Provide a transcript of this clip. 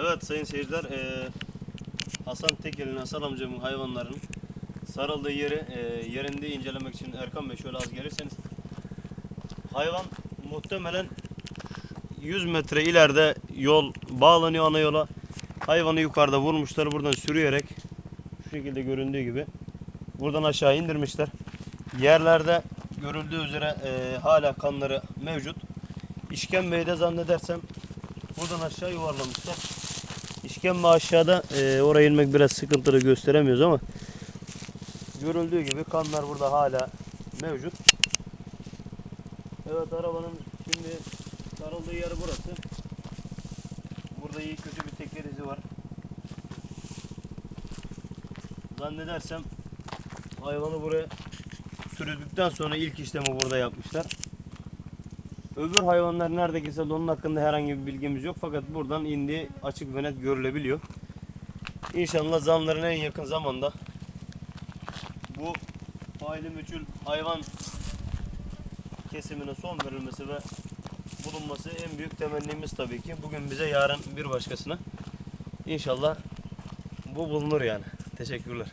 Evet sayın seyirciler, eee, Hasan Tekel'in, Hasan amcamın hayvanlarının sarıldığı yeri eee, yerinde incelemek için Erkan Bey şöyle az gelirseniz. Hayvan muhtemelen 100 metre ileride yol bağlanıyor ana yola. Hayvanı yukarıda vurmuşlar buradan sürüyerek şu şekilde göründüğü gibi buradan aşağı indirmişler. Yerlerde görüldüğü üzere eee, hala kanları mevcut. İşkembeyi de zannedersem buradan aşağı yuvarlamışlar. İşkembe aşağıda e, oraya inmek biraz sıkıntılı gösteremiyoruz ama görüldüğü gibi kanlar burada hala mevcut. Evet arabanın şimdi sarıldığı yer burası. Burada iyi kötü bir teker izi var. Zannedersem hayvanı buraya sürdükten sonra ilk işlemi burada yapmışlar. Öbür hayvanlar nerede de onun hakkında herhangi bir bilgimiz yok. Fakat buradan indiği açık ve net görülebiliyor. İnşallah zamların en yakın zamanda bu faili meçhul hayvan kesimine son verilmesi ve bulunması en büyük temennimiz tabii ki. Bugün bize yarın bir başkasına. İnşallah bu bulunur yani. Teşekkürler.